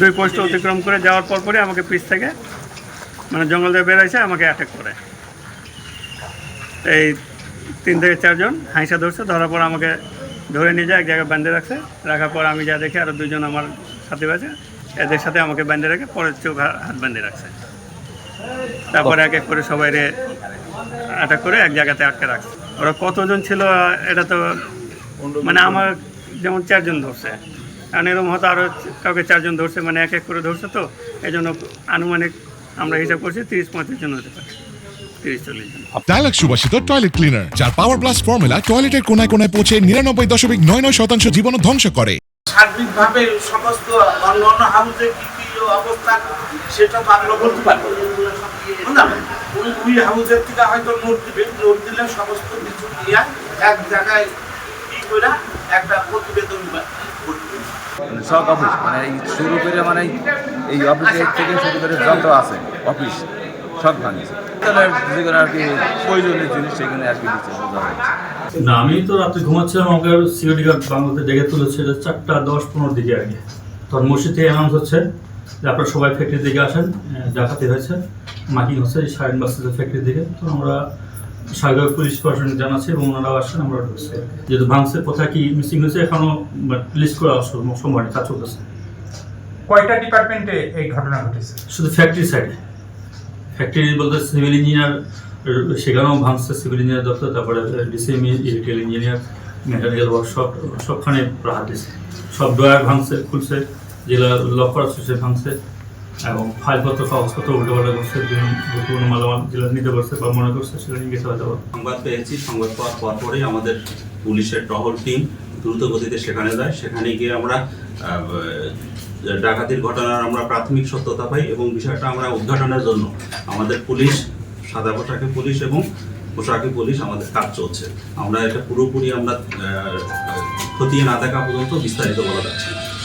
দুই পোস্ট অতিক্রম করে যাওয়ার পর পরে আমাকে পিছ থেকে মানে জঙ্গল দিয়ে বেরোইছে আমাকে অ্যাটাক করে। এই তিন থেকে চারজন হাইসা ধরছে, ধরার পর আমাকে ধরে নিয়ে যায়, এক জায়গায় বাঁধে রাখছে। রাখার পর আমি যা দেখি আরও দুজন আমার সাথে আছে। এদের সাথে আমাকে বাঁধে রেখে পরে চোখ হাত বাঁধে রাখছে। তারপরে এক এক করে সবাই অ্যাটাক করে এক জায়গাতে আটকে রাখছে। ওরা কতজন ছিল এটা তো মানে আমার যেমন চারজন ধরছে। কারণ এরকম হয়তো আরও কাউকে চারজন ধরছে মানে এক এক করে ধরছে তো এই জন্য আনুমানিক আমরা হিসাব করছি তিরিশ পঁয়ত্রিশ জন হতে পারে তিরিশ ডায়ালগ সুবাসিত টয়লেট ক্লিনার যার পাওয়ার প্লাস ফর্মুলা টয়লেটের কোনায় কোনায় পৌঁছে নিরানব্বই দশমিক নয় নয় শতাংশ জীবন ধ্বংস করে। সার্বিকভাবে সমস্ত অন্যান্য হাউসে কি কি অবস্থা সেটা তো আমরা বলতে পারব না। ওই ওই হাউসের থেকে হয়তো নোট দিবে নোট দিলে সমস্ত কিছু নিয়ে এক জায়গায় করে একটা প্রতিবেদন বা- করবে। মানে সব অফিস মানে এই শুরু করে মানে এই অফিসের থেকে শুরু করে যত আছে অফিস সব ভাঙছে। যেগুলো আর কি প্রয়োজনীয় জিনিস আর কি দিচ্ছে না আমি তো রাত্রে ঘুমাচ্ছিলাম আমাকে সিকিউরিটি গার্ড বাংলাতে ডেকে তুলেছে চারটা দশ পনেরো দিকে আগে তখন মসজিদ থেকে অ্যানাউন্স হচ্ছে যে আপনারা সবাই ফ্যাক্টরির দিকে আসেন ডাকাতি হয়েছে মাইকিং হচ্ছে এই সাইন বাসের ফ্যাক্টরির দিকে। তো আমরা সাগর পুলিশ প্রশাসন জানাচ্ছি এবং ওনারাও আসছেন আমরা ঢুকছি। যেহেতু ভাঙছে কোথায় কি মিসিং হয়েছে এখনও লিস্ট করা সম- সময় কাজ চলতেছে। কয়টা ডিপার্টমেন্টে এই ঘটনা ঘটেছে? শুধু ফ্যাক্টরি সাইডে ফ্যাক্টরি বলতে সিভিল ইঞ্জিনিয়ার সেখানেও ভাঙছে সিভিল ইঞ্জিনিয়ার দপ্তর তারপরে DCME electrical engineer material workshop সবখানে রাহাত দিছে। সব ড্রয়ার ভাঙছে খুলছে যেগুলো লক করা ভাঙছে। এবং ফাইলপত্র কাগজপত্র উল্টো পাল্টা করছে গুরুত্বপূর্ণ মালামাল যেগুলো নিতে পারছে বা মনে করছে সেটা নিয়ে গেছে হয়তো সংবাদ পেয়েছি, সংবাদ পাওয়ার পর পরেই আমাদের পুলিশের টহল টিম দ্রুত গতিতে সেখানে যায়। সেখানে গিয়ে আমরা ডাকাতির ঘটনার আমরা প্রাথমিক সত্যতা পাই এবং বিষয়টা আমরা উদ্ঘাটনের জন্য আমাদের পুলিশ, সাদা পোশাকে পুলিশ এবং পোশাকি পুলিশ আমাদের কাজ চলছে। আমরা এটা পুরোপুরি আমরা খতিয়ে না দেখা পর্যন্ত বিস্তারিত বলা যাচ্ছে